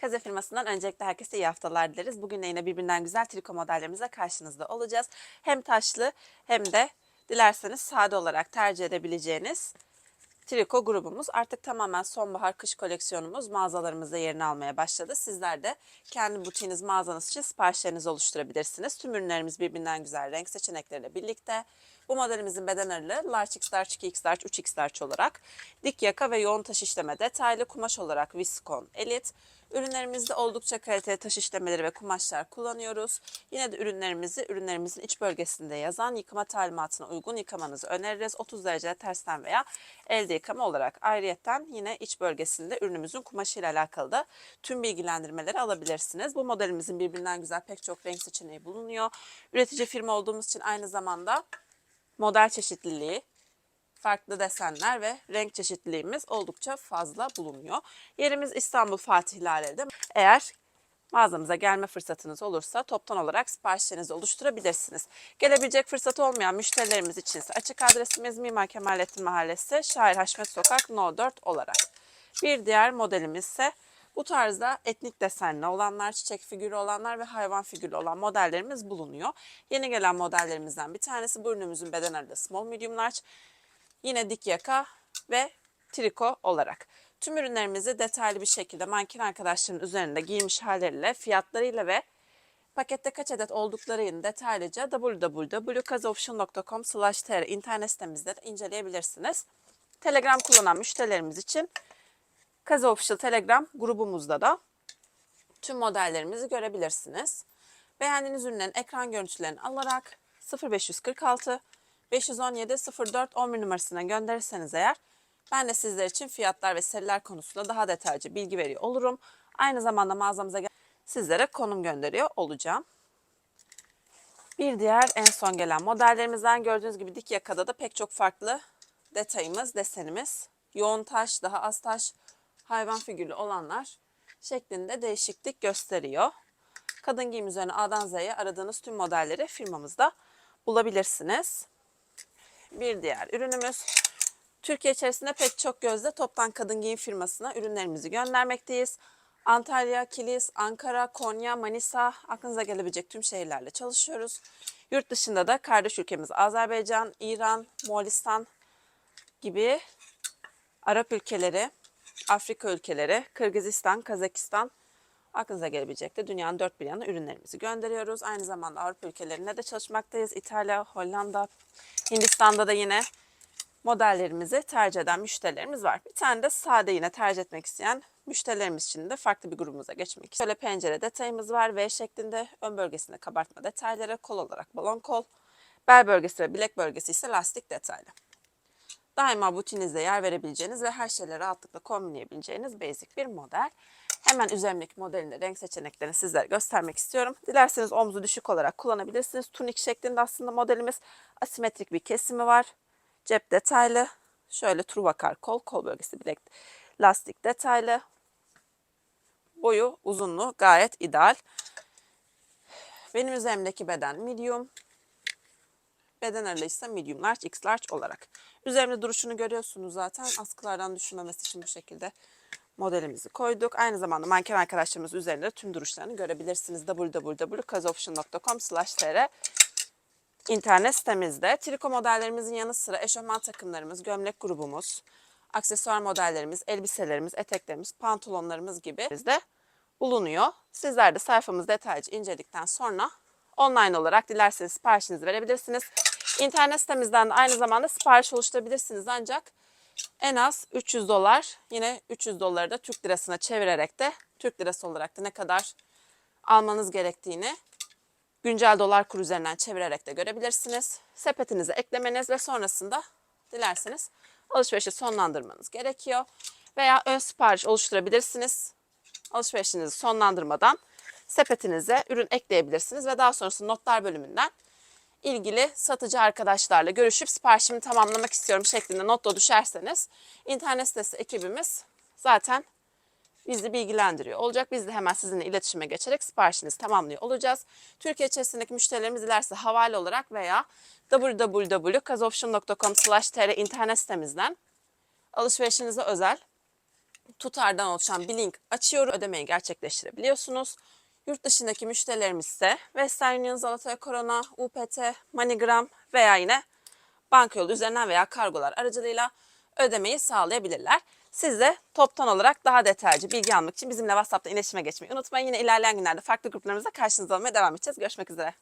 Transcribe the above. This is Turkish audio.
Kaze firmasından öncelikle herkese iyi haftalar dileriz. Bugün de yine birbirinden güzel triko modellerimizle karşınızda olacağız. Hem taşlı hem de dilerseniz sade olarak tercih edebileceğiniz triko grubumuz. Artık tamamen sonbahar kış koleksiyonumuz mağazalarımızda yerini almaya başladı. Sizler de kendi butiğiniz mağazanız için siparişlerinizi oluşturabilirsiniz. Tüm ürünlerimiz birbirinden güzel renk seçenekleriyle birlikte. Bu modelimizin beden aralığı large x large, 2x large, 3x large olarak dik yaka ve yoğun taş işleme detaylı kumaş olarak Viscon Elite. Ürünlerimizde oldukça kaliteli taş işlemeleri ve kumaşlar kullanıyoruz. Yine de ürünlerimizi ürünlerimizin iç bölgesinde yazan yıkama talimatına uygun yıkamanızı öneririz. 30 derecede tersten veya elde yıkama olarak. Ayrıyeten yine iç bölgesinde ürünümüzün kumaşı ile alakalı da tüm bilgilendirmeleri alabilirsiniz. Bu modelimizin birbirinden güzel pek çok renk seçeneği bulunuyor. Üretici firma olduğumuz için aynı zamanda model çeşitliliği, farklı desenler ve renk çeşitliliğimiz oldukça fazla bulunuyor. Yerimiz İstanbul Fatih Lale'de. Eğer mağazamıza gelme fırsatınız olursa toptan olarak siparişlerinizi oluşturabilirsiniz. Gelebilecek fırsatı olmayan müşterilerimiz için ise açık adresimiz Mimar Kemalettin Mahallesi, Şair Haşmet Sokak No 4 olarak. Bir diğer modelimiz ise bu tarzda etnik desenli olanlar, çiçek figürü olanlar ve hayvan figürlü olan modellerimiz bulunuyor. Yeni gelen modellerimizden bir tanesi bu ürünümüzün beden aralığı small medium large. Yine dik yaka ve triko olarak. Tüm ürünlerimizi detaylı bir şekilde manken arkadaşların üzerinde giymiş halleriyle, fiyatlarıyla ve pakette kaç adet olduklarını detaylıca www.kazofficial.com tr internet sitemizde de inceleyebilirsiniz. Telegram kullanan müşterilerimiz için Kaze Official Telegram grubumuzda da tüm modellerimizi görebilirsiniz. Beğendiğiniz ürünlerin ekran görüntülerini alarak 0546 517 04 11 numarasına gönderirseniz eğer ben de sizler için fiyatlar ve seriler konusunda daha detaylıca bilgi veriyor olurum. Aynı zamanda mağazamıza sizlere konum gönderiyor olacağım. Bir diğer en son gelen modellerimizden gördüğünüz gibi dik yakada da pek çok farklı detayımız, desenimiz, yoğun taş, daha az taş, hayvan figürlü olanlar şeklinde değişiklik gösteriyor. Kadın giyim üzerine A'dan Z'ye aradığınız tüm modelleri firmamızda bulabilirsiniz. Bir diğer ürünümüz Türkiye içerisinde pek çok gözde toptan kadın giyim firmasına ürünlerimizi göndermekteyiz. Antalya, Kilis, Ankara, Konya, Manisa aklınıza gelebilecek tüm şehirlerle çalışıyoruz. Yurt dışında da kardeş ülkemiz Azerbaycan, İran, Moğolistan gibi Arap ülkeleri, Afrika ülkeleri, Kırgızistan, Kazakistan aklınıza gelebilecek de dünyanın dört bir yanına ürünlerimizi gönderiyoruz. Aynı zamanda Avrupa ülkelerinde de çalışmaktayız. İtalya, Hollanda, Hindistan'da da yine modellerimizi tercih eden müşterilerimiz var. Bir tane de sade yine tercih etmek isteyen müşterilerimiz için de farklı bir grubumuza geçmek istiyoruz. Şöyle pencere detayımız var. V şeklinde ön bölgesinde kabartma detayları, kol olarak balon kol, bel bölgesi ve bilek bölgesi ise lastik detaylı. Daima butiğinizde yer verebileceğiniz ve her şeyle rahatlıkla kombinleyebileceğiniz basic bir model. Hemen üzerimdeki modelin de renk seçeneklerini sizlere göstermek istiyorum. Dilerseniz omzu düşük olarak kullanabilirsiniz. Tunik şeklinde aslında modelimiz asimetrik bir kesimi var. Cep detaylı. Şöyle truvakar kol, kol bölgesi bilek lastik detaylı. Boyu, uzunluğu gayet ideal. Benim üzerimdeki beden medium. Beden aralığı medium large, x large olarak. Üzerimde duruşunu görüyorsunuz zaten. Askılardan düşürmemesi için bu şekilde modelimizi koyduk. Aynı zamanda manken arkadaşlarımız üzerinde tüm duruşlarını görebilirsiniz. www.kazoption.com tr internet sitemizde. Triko modellerimizin yanı sıra eşofman takımlarımız, gömlek grubumuz, aksesuar modellerimiz, elbiselerimiz, eteklerimiz, pantolonlarımız gibi bizde bulunuyor. Sizler de sayfamızı detaylıca inceledikten sonra online olarak dilerseniz siparişinizi verebilirsiniz. İnternet sitemizden de aynı zamanda sipariş oluşturabilirsiniz ancak en az 300 dolar yine 300 doları da Türk lirasına çevirerek de Türk lirası olarak da ne kadar almanız gerektiğini güncel dolar kuru üzerinden çevirerek de görebilirsiniz. Sepetinize eklemeniz ve sonrasında dilerseniz alışverişi sonlandırmanız gerekiyor. Veya ön sipariş oluşturabilirsiniz. Alışverişinizi sonlandırmadan sepetinize ürün ekleyebilirsiniz ve daha sonrasında notlar bölümünden ilgili satıcı arkadaşlarla görüşüp siparişimi tamamlamak istiyorum şeklinde notla düşerseniz internet sitesi ekibimiz zaten bizi bilgilendiriyor olacak. Biz de hemen sizinle iletişime geçerek siparişinizi tamamlıyor olacağız. Türkiye içerisindeki müşterilerimiz dilerse havale olarak veya www.kazoption.com tr internet sitemizden alışverişinize özel tutardan oluşan bir link açıyorum. Ödemeyi gerçekleştirebiliyorsunuz. Yurt dışındaki müşterilerimiz ise Western Union, Zalatoy Corona, UPT, MoneyGram veya yine banka yolu üzerinden veya kargolar aracılığıyla ödemeyi sağlayabilirler. Siz de toptan olarak daha detaylıca bilgi almak için bizimle WhatsApp'ta iletişime geçmeyi unutmayın. Yine ilerleyen günlerde farklı gruplarımızda karşınızda olmaya devam edeceğiz. Görüşmek üzere.